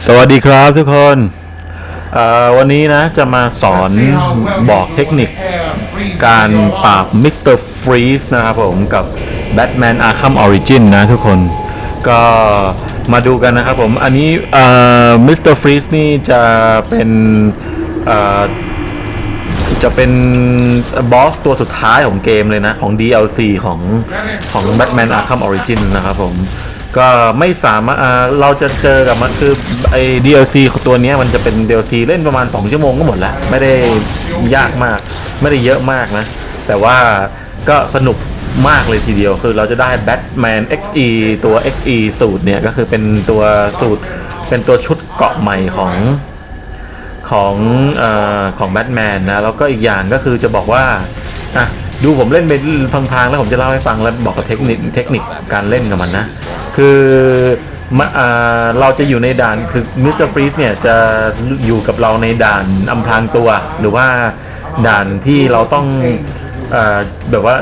สวัสดีครับทุกคนวันนี้นะจะมาสอนบอกเทคนิคการปราบมิสเตอร์ฟรีสนะครับผมกับ Batman Arkham Origin นะทุกคนก็มาดูกันนะครับผม อันนี้มิสเตอร์ฟรีสนี่จะเป็นจะเป็นบอสตัวสุดท้ายของเกมเลยนะ ของ DLC ของของ Batman Arkham Origin นะครับผม ก็ไม่สามารถเราจะเจอกับมันคือไอ้ DLC ตัวนี้มันจะเป็น DLC เล่นประมาณ 2 ชั่วโมงก็หมดแล้ว ไม่ได้ยากมาก ไม่ได้เยอะมากนะ แต่ว่าก็สนุกมากเลยทีเดียวคือเราจะได้ Batman XE ตัว XE สูตรเนี่ย ก็คือเป็นตัวสูตรเป็นตัวชุดเกาะใหม่ของของออของแบทแมนนะ แล้วก็อีกอย่างก็คือจะบอกว่าอะดูผมเล่นไปพังๆ แล้วผมจะเล่าให้ฟังแล้วบอกกับเทคนิคเทคนิคการเล่นกับมันนะ คือมะอ่าเราจะอยู่ในด่านคือมิสเตอร์ฟรีสเนี่ยจะอยู่กับเราในด่านอำพรางตัว หรือว่าด่านที่เราต้องเออแบบว่า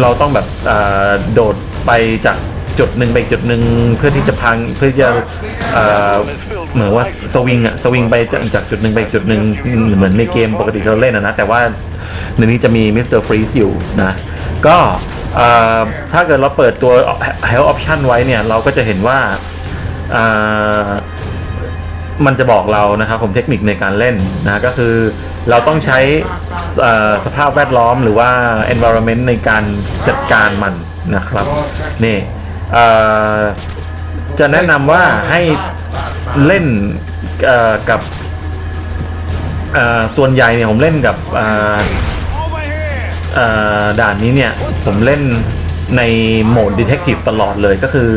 เราต้องแบบเอ่อโดดไปจากจุดหนึ่งไปอีกจุดหนึ่งเพื่อที่จะพังเพื่อที่จะเอ่อเหมือนว่าสวิงอะสวิงไปจากจากจุดหนึ่งไปอีกจุดหนึ่งเหมือนในเกมปกติเราเล่นอะนะแต่ว่าในนี้จะมีมิสเตอร์ฟรีซอยู่นะ ก็ถ้าเกิดเราเปิดตัว Health Option ไว้เนี่ยเราก็จะเห็นว่ามันจะบอกเรานะครับผมเทคนิคในการเล่นนะก็คือเราต้องใช้สภาพแวดล้อมหรือว่า environment ในการจัดการมันนะครับนี่จะแนะนำว่าให้เล่นกับส่วนใหญ่เนี่ยผมเล่นกับ ด่านนี้เนี่ยผมเล่นในโหมด Detective ตลอดเลยก็คือ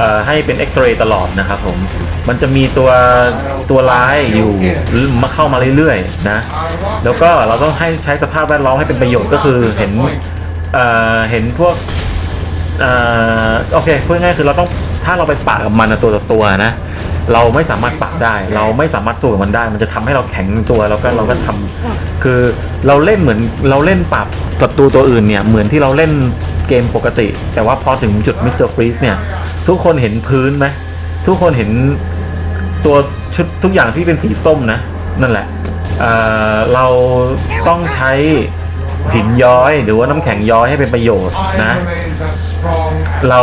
อให้เป็น X-ray ตลอดนะครับผม มันจะมีตัวตัวร้ายอยู่มาเข้ามาเรื่อยๆนะ แล้วก็เราต้องให้ใช้สภาพแวดล้อมให้เป็นประโยชน์ก็คือเห็นเเห็นพวกอโอเคพูดง่ายคือเราต้องถ้าเราไปปะกับมันตัวต่อตัวนะ เราไม่สามารถปะได้ เราไม่สามารถสู้กับมันได้ มันจะทำให้เราแข็งตัวแล้วก็เราก็ทำคือเราเล่นเหมือนเราเล่นปรับศัตรูตัวอื่นเนี่ยเหมือนที่เราเล่นเกมปกติ แต่ว่าพอถึงจุดมิสเตอร์ฟรีสเนี่ยทุกคนเห็นพื้นไหมทุกคนเห็นตัวชุดทุกอย่างที่เป็นสีส้มนะ นั่นแหละเอ่อเราต้องใช้หินย้อยหรือว่าน้ำแข็งย้อยให้เป็นประโยชน์นะ เรา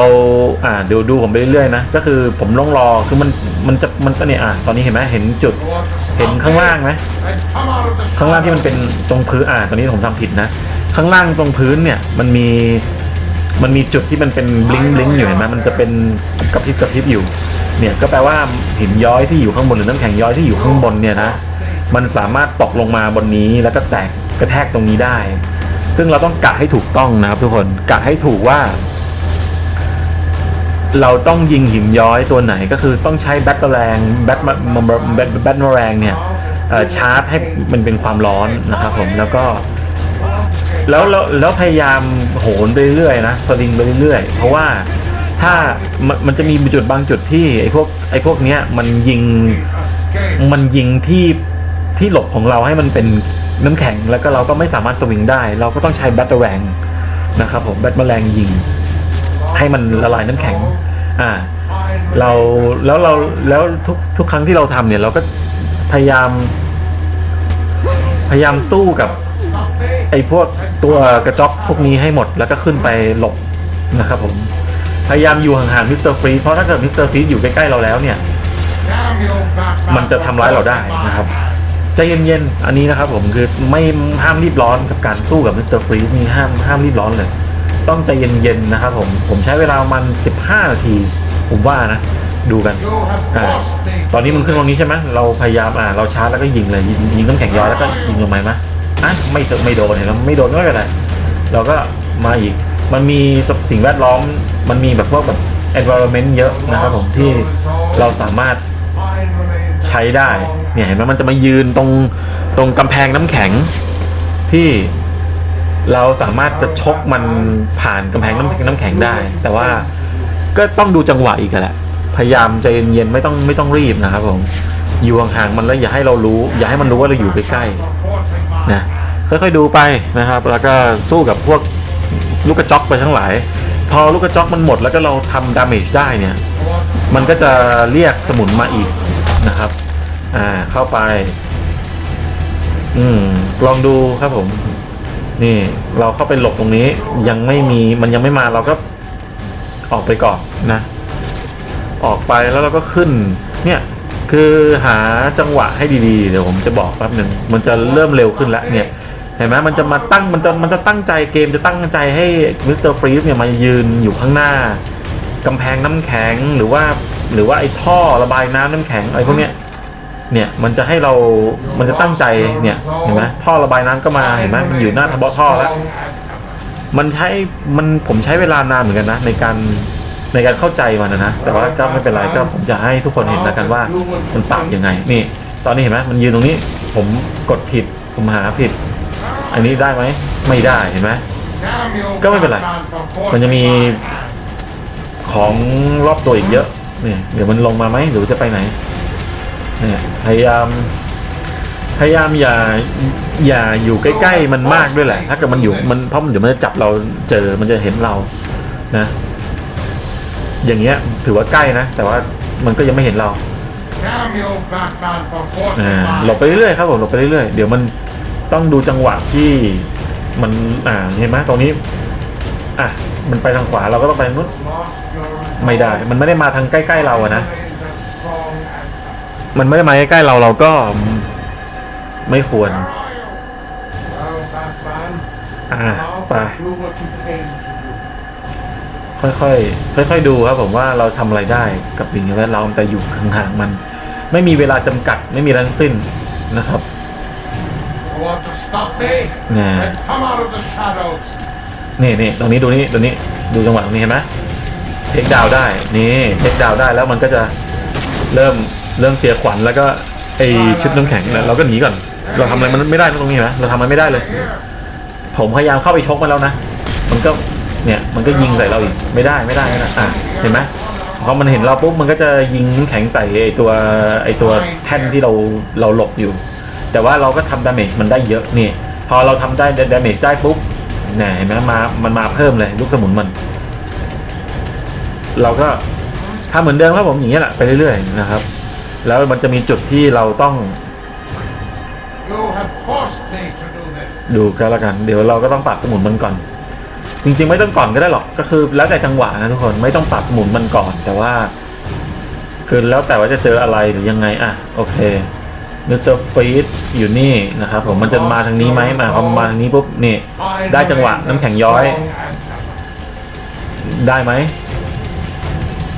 อ่าเดี๋ยวดูผมไปเรื่อยๆนะก็คือผมต้องรอคือมันมันจะมันก็เนี่ยอะตอนนี้เห็นไหมเห็นจุดเห็นข้างล่างไหมข้างล่างที่มันเป็นตรงพื้นอ่าตอนนี้ผมทำผิดนะ ข้างล่างตรงพื้นเนี่ยมันมีมันมีจุดที่มันเป็นบลิงบลิงอยู่เห็นไหมมันจะเป็นกระพริบกระพริบอยู่ เนี่ยก็แปลว่าหินย้อยที่อยู่ข้างบนหรือน้ำแข็งย้อยที่อยู่ข้างบนเนี่ยนะมันสามารถตกลงมาบนนี้แล้วก็แตกกระแทกตรงนี้ได้ ซึ่งเราต้องกะให้ถูกต้องนะครับทุกคนกะให้ถูกว่า เราต้องยิงหินย้อยตัวไหนก็คือต้องใช้แบตเตอร์แรงแบตแบตแบตแรงเนี่ยชาร์จให้มันเป็นความร้อนนะครับผมแล้วก็แล้วแล้วแล้วพยายามโหนไปเรื่อยๆนะสลิงไปเรื่อยๆเพราะว่าถ้ามันมันจะมีจุดบางจุดที่ไอ้พวกไอ้พวกเนี้ยมันยิงมันยิงที่ที่หลบของเราให้มันเป็นน้ำแข็งแล้วก็เราก็ไม่สามารถสวิงได้ เราก็ต้องใช้แบตเตอร์แรงนะครับผมแบตเตอร์แรงยิง ให้มันละลายน้ำแข็งอ่าเราแล้วเราแล้วทุกทุกครั้งที่เราทำเนี่ยเราก็พยายาม พยายามสู้กับไอ้พวกตัวกระจอกพวกนี้ให้หมดแล้วก็ขึ้นไปหลบนะครับผมพยายามอยู่ห่างๆมิสเตอร์ฟรีเพราะถ้าเกิดมิสเตอร์ฟรีอยู่ใกล้ๆเราแล้วเนี่ย มันจะทำร้ายเราได้นะครับใจเย็นๆอันนี้นะครับผมคือไม่ห้ามรีบร้อนกับการสู้กับมิสเตอร์ฟรีนี่ห้ามห้ามรีบร้อนเลย ต้องใจเย็นๆนะครับผมผมใช้เวลามัน 15 นาที ผมว่านะ ดูกันอ่าตอนนี้มันขึ้นตรงนี้ใช่ไหมเราพยายามอ่าเราชาร์จแล้วก็ยิงเลยยิงยิงน้ำแข็งย้อยแล้วก็ยิงลงไปไหมอะไม่เถอะไม่โดนเห็นไหมไม่โดนก็ไม่เป็นไรเราก็มาอีกมันมีสิ่งแวดล้อมมันมีแบบพวกแบบ environment เยอะนะครับผมที่เราสามารถใช้ได้เนี่ยเห็นไหมมันจะมายืนตรงตรงกำแพงน้ำแข็งที่ เราสามารถจะชกมันผ่านกำแพงน้ำน้ำแข็งได้ แต่ว่าก็ต้องดูจังหวะอีกแหละพยายามใจเย็นๆไม่ต้องไม่ต้องรีบนะครับผมอยู่ห่างๆมันแล้วอย่าให้เรารู้ อย่าให้มันรู้ว่าเราอยู่ใกล้ๆนะค่อยๆดูไปนะครับ แล้วก็สู้กับพวกลูกกระจอกไปทั้งหลาย พอลูกกระจอกมันหมดแล้วก็เราทำดาเมจได้เนี่ย มันก็จะเรียกสมุนมาอีกนะครับ อ่าเข้าไป อืมลองดูครับผม นี่เราเข้าไปหลบตรงนี้ยังไม่มีมันยังไม่มาเราก็ออกไปก่อนนะ ออกไปแล้วเราก็ขึ้นเนี่ยคือหาจังหวะให้ดีๆ เดี๋ยวผมจะบอกแป๊บหนึ่งมันจะเริ่มเร็วขึ้นแล้วเนี่ยเห็นไหมมันจะมาตั้งมันจะมันจะตั้งใจเกมจะตั้งใจให้มิสเตอร์ฟรีสเนี่ยมายืนอยู่ข้างหน้ากำแพงน้ำแข็งหรือว่า หรือว่าไอ้ท่อระบายน้ำน้ำแข็งอะไรพวกเนี้ย เนี่ยมันจะให้เรา มันจะตั้งใจเนี่ยเห็นไหมท่อระบายน้ำก็มาเห็นไหมมันอยู่หน้าทบท่อแล้ว มันใช้มันผมใช้เวลานานเหมือนกันนะ ในการในการเข้าใจมันนะนะ แต่ว่าก็ไม่เป็นไรก็ผมจะให้ทุกคนเห็นแล้วกันว่ามันปรับยังไง นี่ ตอนนี้เห็นไหมมันยืนตรงนี้ ผมกดผิดผมหาผิด อันนี้ได้ไหมไม่ได้เห็นไหมก็ไม่เป็นไรมันจะมีของรอบตัวอีกเยอะเนี่ยเดี๋ยวมันลงมาไหมหรือจะไปไหน เนี่ยพยายาม พยายามอย่าอย่าอยู่ใกล้ ๆ มันมากด้วยแหละ ถ้าเกิดมันอยู่มันเพราะมันเดี๋ยวมันจะจับเราเจอมันจะเห็นเรานะ อย่างเงี้ยถือว่าใกล้นะ แต่ว่ามันก็ยังไม่เห็นเราอ่าหลบไปเรื่อยๆครับผมหลบไปเรื่อยๆเดี๋ยวมันต้องดูจังหวะที่มันอ่าเห็นไหมตรงนี้อะมันไปทางขวาเราก็ต้องไปนู้นไม่ได้ มันไม่ได้มาทางใกล้ ๆ เราอะนะ มันไม่ได้มาใกล้ๆเราเราก็ไม่ควร อ่าไปค่อยๆค่อยๆดูครับผมว่าเราทำอะไรได้กับสิ่งแวดล้อมแต่อยู่ห่างๆมัน ไม่มีเวลาจำกัดไม่มีรทั้งสิ้นนะครับนี่นี่ตรงนี้ดูนี่ตรงนี้ดูจังหวะตรงนี้เห็นไหมเทคดาวได้นี่เทคดาวได้แล้วมันก็จะเริ่ม เริ่มเสียขวัญแล้วก็ไอชุดน้ำแข็งเนี่ยเราก็หนีก่อน เราทำอะไรมันไม่ได้นะตรงนี้เห็นไหมเราทำอะไรไม่ได้เลย ผมพยายามเข้าไปชกมันแล้วนะมันก็เนี่ยมันก็ยิงใส่เราอีกไม่ได้ไม่ได้ไม่ได้อะเห็นไหมพอมันเห็นเราปุ๊บมันก็จะยิงน้ำแข็งใส่ไอตัวไอตัวแท่นที่เราเราหลบอยู่ แต่ว่าเราก็ทำดาเมจมันได้เยอะนี่พอเราทำได้ดาเมจได้ปุ๊บเนี่ยเห็นไหมมามันมาเพิ่มเลยลูกสมุนมัน เราก็ทำเหมือนเดิมครับผมอย่างนี้ยแหละไปเรื่อยๆนะครับ แล้วมันจะมีจุดที่เราต้อง You have forced me to do this. ดูกันแล้วกัน เดี๋ยวเราก็ต้องปรับสมุนมันก่อน จริงๆไม่ต้องก่อนก็ได้หรอกก็คือ แล้วแต่จังหวะนะทุกคนไม่ต้องปรับสมุนมันก่อน แต่ว่า คือแล้วแต่ว่าจะเจออะไรหรือยังไงอะโอเคมิสเตอร์ฟีดอยู่นี่นะครับผมมันจะมาทางนี้ไหมมาพอมันมาทางนี้ปุ๊บนี่ ได้จังหวะน้ำแข็งย้อย ได้ไหม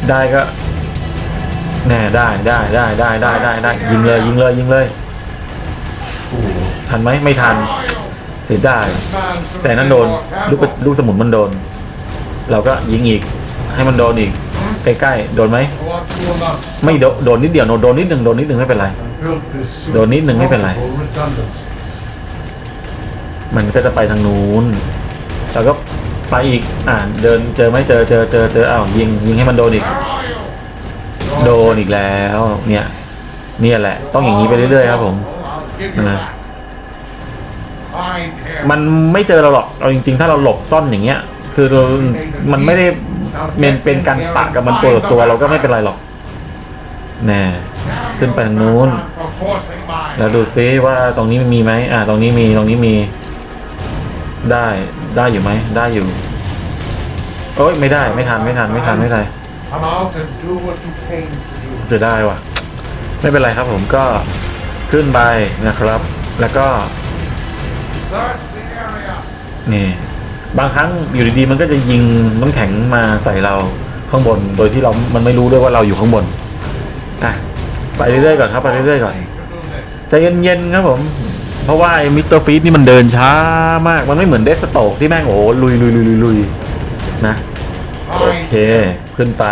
ได้ก็ แน่ได้ได้ได้ได้ได้ได้ได้ยิงเลยยิงเลยยิงเลยทันไหมไม่ทันเสียดายแต่นั่นโดนลูกลูกสมุนมันโดน เราก็ยิงอีกให้มันโดนอีกใกล้ๆโดนไหมไม่โดนโดนนิดเดียวโดนโดนนิดหนึ่งโดนนิดหนึ่งไม่เป็นไร โดนนิดหนึ่งไม่เป็นไร มันก็จะไปทางนู้นเราก็ไปอีกอ่าเดินเจอไหมเจอเจอเจอเจออ้าวยิงยิงให้มันโดนอีก โดนอีกแล้ว เนี่ย เนี่ยแหละ ต้องอย่างนี้ไปเรื่อยๆครับผมนะมันไม่เจอเราหรอกเอาจริง ๆ ถ้าเราหลบซ่อนอย่างเงี้ย คือมันไม่ได้เป็นเป็นการปะกับมันตัวต่อตัวเราก็ไม่เป็นไรหรอกน่ขึ้นไปทางนู้น แล้วดูซิว่าตรงนี้มีไหมอ่า ตรงนี้มีตรงนี้มี ได้ได้อยู่ไหมได้อยู่โอ๊ยไม่ได้ไม่ทันไม่ทันไม่ทันไม่ทัน Come out and do what you came to do. จะได้ว่ะไม่เป็นไรครับผมก็ขึ้นไปนะครับ แล้วก็ Search the area. นี่ บางครั้งอยู่ดีๆ มันก็จะยิงน้ำแข็งมาใส่เราข้างบน โดยที่เรา มันไม่รู้ด้วยว่าเราอยู่ข้างบนอะไปเรื่อยๆก่อนครับ ไปเรื่อยๆก่อน To do this. ใจเย็นๆครับผม เพราะว่าไอ้มิสเตอร์ฟีดนี่มันเดินช้ามาก มันไม่เหมือนเดสโตกที่แม่งโอ้โหลุยลุยลุยลุยลุยนะ โอเค ขึ้นไป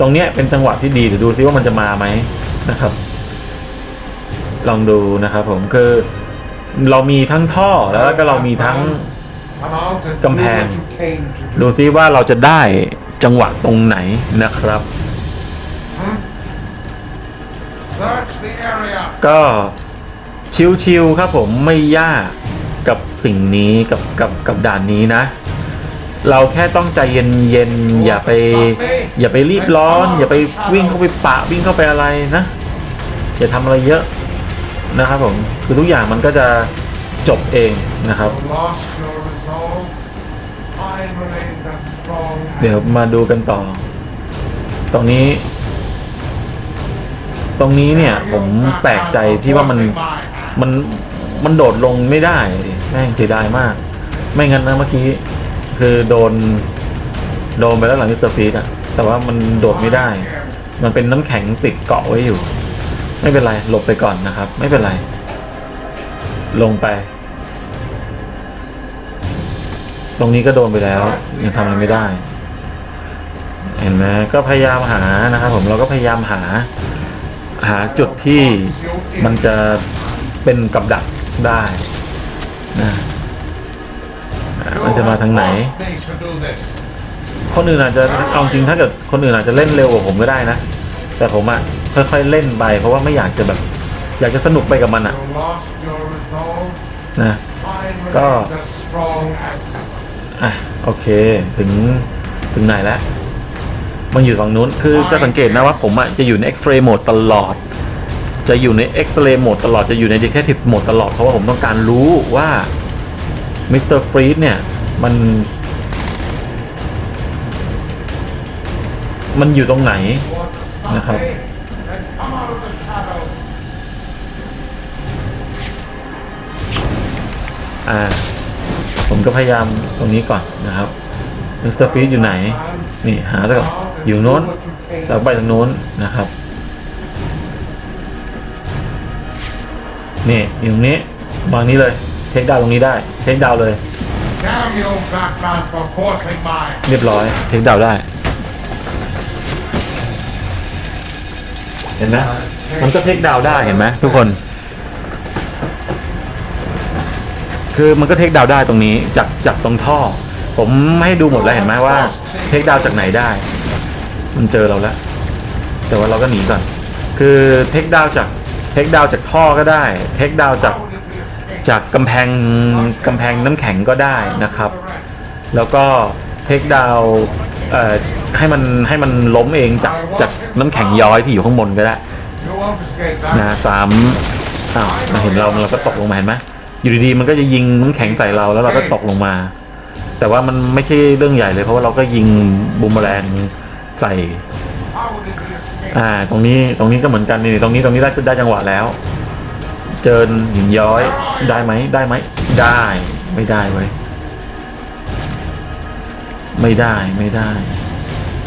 ตรงเนี้ยเป็นจังหวะที่ดีเดี๋ยวดูซิว่ามันจะมาไหมนะครับ ลองดูนะครับผมคือเรามีทั้งท่อแล้วก็เรามีทั้งกำแพง ดูซิว่าเราจะได้จังหวะตรงไหนนะครับ ก็ชิวๆครับผมไม่ยากกับสิ่งนี้กับกับกับด่านนี้นะ เราแค่ต้องใจเย็นๆอย่าไป อย่าไปรีบร้อน อย่าไปวิ่งเข้าไปปะวิ่งเข้าไปอะไรนะ อย่าทำอะไรเยอะนะครับผมคือทุกอย่างมันก็จะจบเองนะครับ เดี๋ยวมาดูกันต่อ ตรงนี้ ตรงนี้เนี่ย ผมแปลกใจที่ว่ามันมันมันโดดลงไม่ได้แม่งเสียดายมาก ไม่งั้นนะเมื่อกี้ คือโดน โดนไปแล้วหลังมิสเตอร์ฟีดอะแต่ว่ามันโดดไม่ได้ มันเป็นน้ำแข็งติดเกาะไว้อยู่ ไม่เป็นไร หลบไปก่อนนะครับ ไม่เป็นไร ลงไป ตรงนี้ก็โดนไปแล้ว ยังทำอะไรไม่ได้ เห็นไหมก็พยายามหานะครับผมเราก็พยายามหา หาจุดที่มันจะเป็นกับดักได้นะ มันจะมาทางไหน คนอื่นอาจจะเอาจริงถ้าเกิดคนอื่นอาจจะเล่นเร็วกว่าผมก็ได้นะ แต่ผมอะค่อยๆเล่นไปเพราะว่าไม่อยากจะแบบ อยากจะสนุกไปกับมันอะนะ I remain Go. as strong as ever. อะโอเคถึงถึงไหนแล้วมันอยู่ฝั่งนู้นคือจะสังเกตนะว่าผมอะจะอยู่ใน X-ray mode ตลอด จะอยู่ใน X-ray mode ตลอดจะอยู่ใน Detective mode ตลอดเพราะว่าผมต้องการรู้ว่า มิสเตอร์ฟรีดเนี่ย มัน มันอยู่ตรงไหนนะครับ อ่า ผมก็พยายามตรงนี้ก่อนนะครับมิสเตอร์ฟรีดอยู่ไหน นี่หาแล้วออยู่โน้นแล้วไปทางโน้นนะครับนี่อยู่ตรงนี้วางนี้เลย ทคดาวตรงนี้ได้เทคดาวเลยเรียบร้อยเทคดาวได้ เห็นไหมมันก็เทคดาวได้เห็นไหมทุกคน คือมันก็เทคดาวได้ตรงนี้จากจากตรงท่อ ผมให้ดูหมดแล้วเห็นไหมว่าเทคดาวจากไหนได้ มันเจอเราแล้ว แต่ว่าเราก็หนีก่อน คือเทคดาวจากเทคดาวจากท่อก็ได้เทคดาวจาก จากกำแพงกำแพงน้ำแข็งก็ได้นะครับ แล้วก็เทคดาวให้มันให้มันล้มเองจากจากน้ำแข็งย้อยที่อยู่ข้างบนก็ได้นะสามอ้าวมาเห็นเราเราก็ตกลงมาเห็นไหมอยู่ดีๆมันก็จะยิงน้ำแข็งใส่เราแล้วเราก็ตกลงมา แต่ว่ามันไม่ใช่เรื่องใหญ่เลยเพราะว่าเราก็ยิงบูมแมลงใส่อ่าตรงนี้ตรงนี้ก็เหมือนกันนี่ตรงนี้ตรงนี้ได้ได้จังหวะแล้ว เจอหินย้อยได้ไหมได้ไหมได้ไม่ได้เว้ยไม่ได้ไม่ได้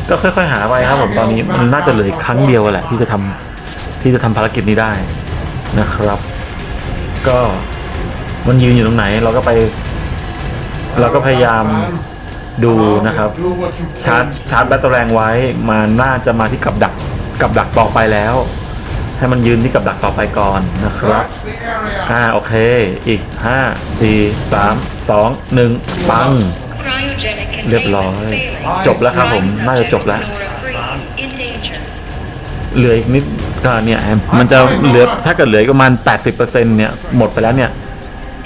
ก็ค่อย ๆ หาไปครับผมตอนนี้มันน่าจะเหลือครั้งเดียวแหละ ที่จะทำที่จะทำภารกิจนี้ได้นะครับ ก็มันยืนอยู่ตรงไหน เราก็ไป เราก็พยายามดูนะครับ ชาร์จชาร์จแบตเตอรี่แรงไว้มาน่าจะมาที่กับดักกับดักต่อไปแล้ว ให้มันยืนที่กับดักต่อไปก่อนนะครับ Search the area. อ่าโอเค อีกห้าสี่สามสองหนึ่งปัง เรียบร้อย จบแล้วครับผม น่าจะจบแล้วเหลืออีกนิดก็เนี่ยมันจะเหลือถ้าเกิดเหลืออีกประมาณ 80%เนี่ยหมดไปแล้วเนี่ย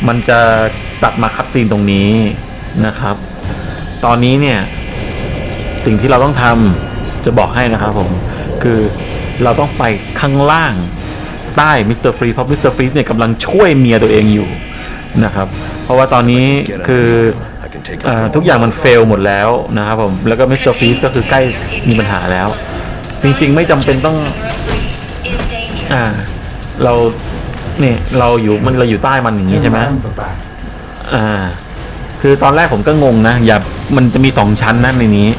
มันจะตัดมาคัดซีนตรงนี้นะครับ ตอนนี้เนี่ย สิ่งที่เราต้องทำจะบอกให้นะครับผม คือ เราต้องไปข้างล่างใต้มิสเตอร์ฟรีเพราะมิสเตอร์ฟรีเนี่ยกำลังช่วยเมียตัวเองอยู่นะครับ เพราะว่าตอนนี้คืออทุกอย่างมันเฟลหมดแล้วนะครับผม แล้วก็มิสเตอร์ฟรีก็คือใกล้มีปัญหาแล้ว จริงๆไม่จำเป็นต้องอ่าเราเนี่ยเราอยู่มันเราอยู่ใต้มันอย่างนี้ใช่ไหมอ่าคือตอนแรกผมก็งงนะ อย่ามันจะมีสองชั้นนะในนี้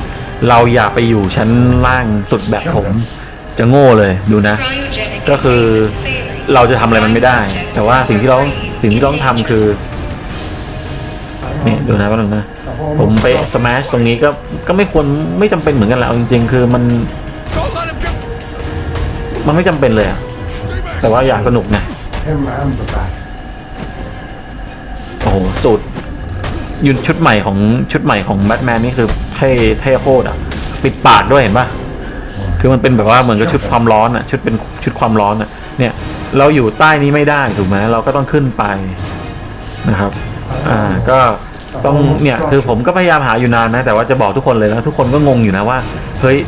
เราอย่าไปอยู่ชั้นล่างสุดแบบผม จะโง่เลยดูนะ ก็คือเราจะทำอะไรมันไม่ได้ แต่ว่าสิ่งที่เราสิ่งที่ราต้องทำคือนี่ดูนะว่าหนึ่งนะผมไปสมาร์ตรงนี้ก็ก็ไม่ควรไม่จำเป็นเหมือนกันแหละเอาจริง ๆ คือมัน มันไม่จำเป็นเลยแต่ว่าอยากสนุกไงโอ้โหสูตรยุนชุดใหม่ของชุดใหม่ของแบทแมนนี่คือเท่เท่โคตรอะ ปิดปากด้วยเห็นปะ คือมันเป็นแบบว่าเหมือนกับชุดความร้อนอะชุดเป็นชุดความร้อนอะเนี่ยเราอยู่ใต้นี้ไม่ได้ถูกไหมเราก็ต้องขึ้นไปนะครับอ่าก็ต้องเนี่ยคือผมก็พยายามหาอยู่นานนะ แต่ว่าจะบอกทุกคนเลยนะทุกคนก็งงอยู่นะว่าเฮ้ย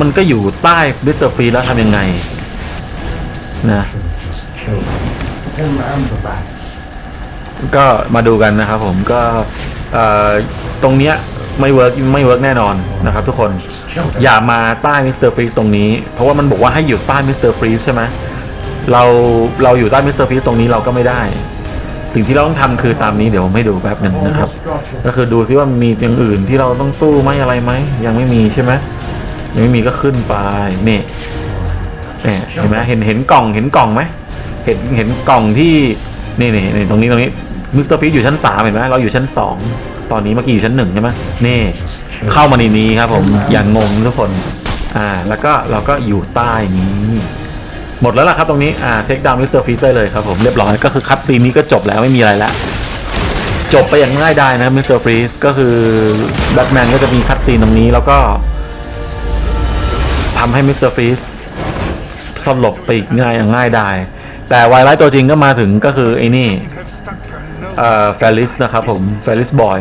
มันก็อยู่ใต้บิสเตอร์ฟีแล้วทำยังไงนะก็มาดูกันนะครับผมก็อ่อตรงเนี้ยไม่เวิร์กไม่เวิร์กแน่นอนนะครับทุกคน อย่ามาใต้มิสเตอร์ฟรีสตรงนี้ เพราะว่ามันบอกว่าให้อยู่ใต้มิสเตอร์ฟรีสใช่ไหมเราเราอยู่ใต้มิสเตอร์ฟรีสตรงนี้เราก็ไม่ได้ สิ่งที่เราต้องทำคือตามนี้เดี๋ยวผมให้ดูแป๊บหนึ่งนะครับ ก็คือดูซิว่ามีอย่างอื่นที่เราต้องสู้ไหมอะไรไหมยังไม่มีใช่ไหมยังไม่มีก็ขึ้นไปนี่เนี่ยเห็นไหมเห็นเห็นกล่องเห็นกล่องไหมเห็นเห็นกล่องที่นี่นี่นี่ตรงนี้ตรงนี้มิสเตอร์ฟีอยู่ชั้นสามเห็นไหมเราอยู่ชั้นสองตอนนี้เมื่อกี้อยู่ชั้นหนึ่งใช่ไหมนี่ เข้ามาในนี้ครับ ผมอย่างงงทุกคน อ่า แล้วก็เราก็อยู่ใต้นี้ หมดแล้วล่ะครับตรงนี้อ่าเทคดาวมิสเตอร์ฟีได้เลยครับผมเรียบร้อยก็คือคัดซีนนี้ก็จบแล้วไม่มีอะไรแล้วจบไปอย่างง่ายดายนะมิสเตอร์ฟรีสก็คือแบทแมนก็จะมีคัดซีนตรงนี้แล้วก็ทำให้มิสเตอร์ฟรีสสลบไปอีกง่ายอย่างง่ายดายแต่วายไลท์ตัวจริงก็มาถึงก็คือไอ้นี่ Have stuck your nose. เอ่อเฟลิสนะครับผมเฟลิสบอย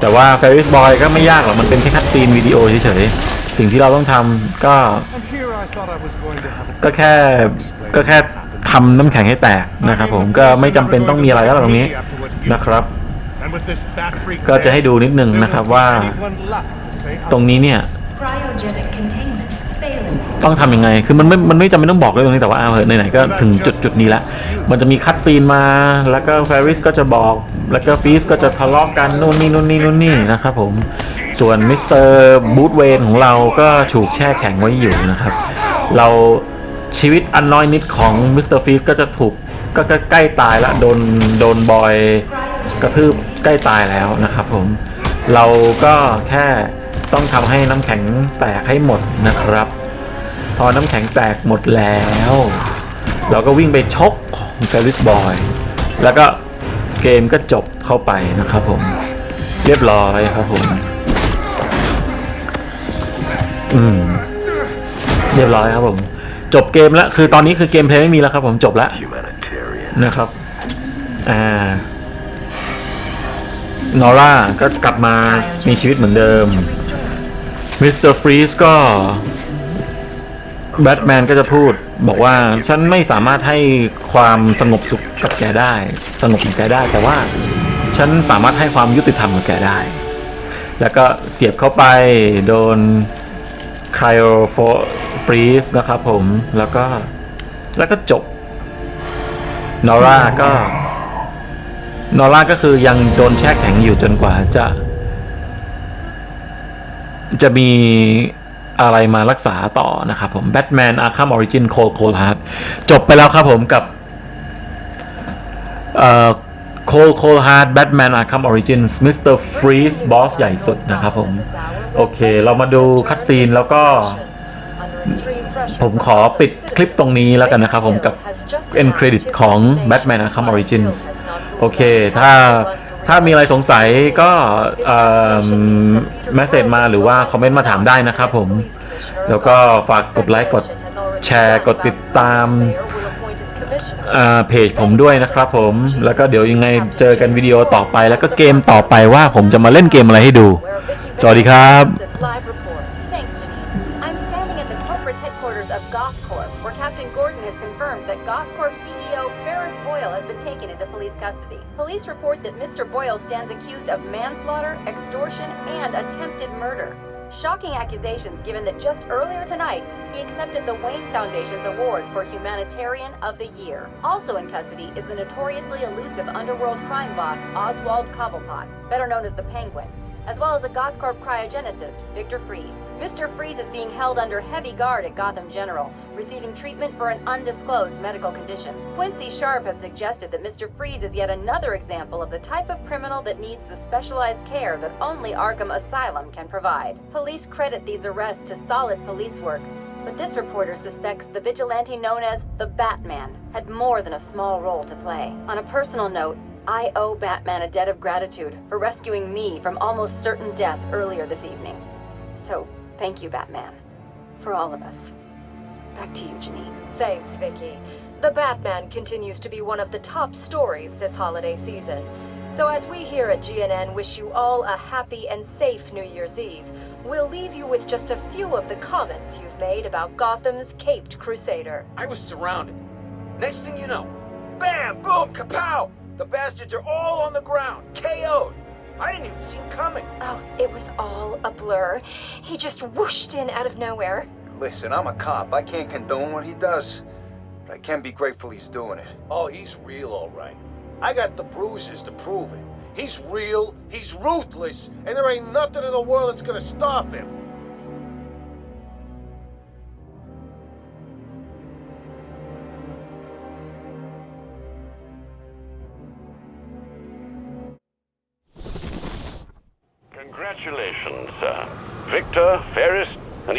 แต่ว่าเฟลิสบอยก็ไม่ยากหรอก มันเป็นแค่คัดซีนวิดีโอเฉยๆ สิ่งที่เราต้องทำก็ ก็แค่ก็แค่ทำน้ำแข็งให้แตกนะครับผมก็ไม่จำเป็นต้องมีอะไรแล้วหรตรงนี้นะครับ ก็จะให้ดูนิดนึงนะครับว่า ตรงนี้เนี่ย ต้องทำยังไง คือมันไม่ มันไม่จำเป็นต้องบอกเลยตรงนี้แต่ว่าเอาเหอะไหนๆก็ถึงจุดจุดนี้แล้วมันจะมีคัดซีนมา แล้วก็แฟริสก็จะบอก แล้วก็ฟีสก็จะทะเลาะกันนู่นนี่นู่นนี่นู่นนี่นะครับผม ส่วนมิสเตอร์บูธเวนของเราก็ถูกแช่แข็งไว้อยู่นะครับ เราชีวิตอันน้อยนิดของมิสเตอร์ฟีสก็จะถูกก็ก็ใกล้ตายละโดนโดนบอยกระทืบใกล้ตายแล้วนะครับผม เราก็แค่ต้องทำให้น้ำแข็งแตกให้หมดนะครับ พอน้ำแข็งแตกหมดแล้ว เราก็วิ่งไปชกของเฟริสบอยแล้วก็เกมก็จบเข้าไปนะครับผม เรียบร้อยครับผม อืม เรียบร้อยครับผม จบเกมแล้วคือตอนนี้คือเกมเพลย์ไม่มีแล้วครับผมจบแล้วนะครับอ่านอร่าก็กลับมามีชีวิตเหมือนเดิมมิสเตอร์ฟรีสก็ แบทแมนก็จะพูดบอกว่าฉันไม่สามารถให้ความสงบสุขกับแกได้ สงบกับแกได้ แต่ว่าฉันสามารถให้ความยุติธรรมกับแกได้ แล้วก็เสียบเข้าไปโดนไคลโฟฟรีสนะครับผมแล้วก็แล้วก็จบนอร่าก็นอร่าก็คือยังโดนแช่แข็งอยู่จนกว่าจะ จะมี อะไรมารักษาต่อนะครับผมแบทแมนอาร์คัมออริจินโคลโคลฮาร์ดจบไปแล้วครับผมกับโคลโคลฮาร์ดแบทแมนอาร์คัมออริจินมิสเตอร์ฟรีซบอสใหญ่สุดนะครับผม โอเค เรามาดูคัดซีนแล้วก็ ผมขอปิดคลิปตรงนี้แล้วกันนะครับผมกับเอนเครดิตของ Batman Arkham Origins โอเค ถ้า ถ้ามีอะไรสงสัยก็เมสเซจมาหรือว่าคอมเมนต์มาถามได้นะครับผม แล้วก็ฝากกดไลค์กดแชร์กดติดตามเพจผมด้วยนะครับผม แล้วก็เดี๋ยวยังไงเจอกันวิดีโอต่อไป แล้วก็เกมต่อไปว่าผมจะมาเล่นเกมอะไรให้ดู สวัสดีครับ Captain Gordon has confirmed that GothCorp CEO Ferris Boyle has been taken into police custody. Police report that Mr. Boyle stands accused of manslaughter, extortion, and attempted murder. Shocking accusations given that just earlier tonight, he accepted the Wayne Foundation's award for Humanitarian of the Year. Also in custody is the notoriously elusive underworld crime boss Oswald Cobblepot, better known as the Penguin as well as a GothCorp cryogenicist, Victor Fries. Mr. Fries is being held under heavy guard at Gotham General, receiving treatment for an undisclosed medical condition. Quincy Sharp has suggested that Mr. Fries is yet another example of the type of criminal that needs the specialized care that only Arkham Asylum can provide. Police credit these arrests to solid police work, but this reporter suspects the vigilante known as the Batman had more than a small role to play. On a personal note, I owe Batman a debt of gratitude for rescuing me from almost certain death earlier this evening. So, thank you, Batman. For all of us. Back to you, Janine. Thanks, Vicky. The Batman continues to be one of the top stories this holiday season. So, as we here at GNN wish you all a happy and safe New Year's Eve, we'll leave you with just a few of the comments you've made about Gotham's Caped Crusader. I was surrounded. Next thing you know, bam, boom, kapow! The bastards are all on the ground, KO'd. I didn't even see him coming. Oh, it was all a blur. He just whooshed in out of nowhere. Listen, I'm a cop. I can't condone what he does. But I can be grateful he's doing it. Oh, he's real, all right. I got the bruises to prove it. He's real, he's ruthless, and there ain't nothing in the world that's gonna stop him.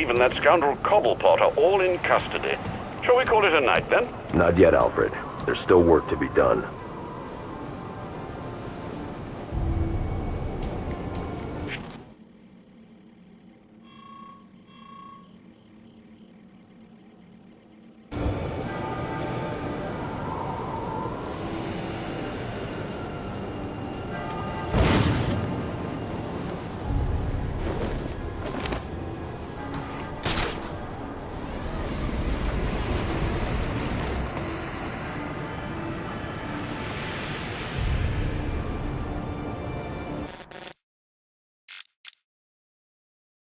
Even that scoundrel Cobblepot are all in custody. Shall we call it a night then? Not yet, Alfred. There's still work to be done.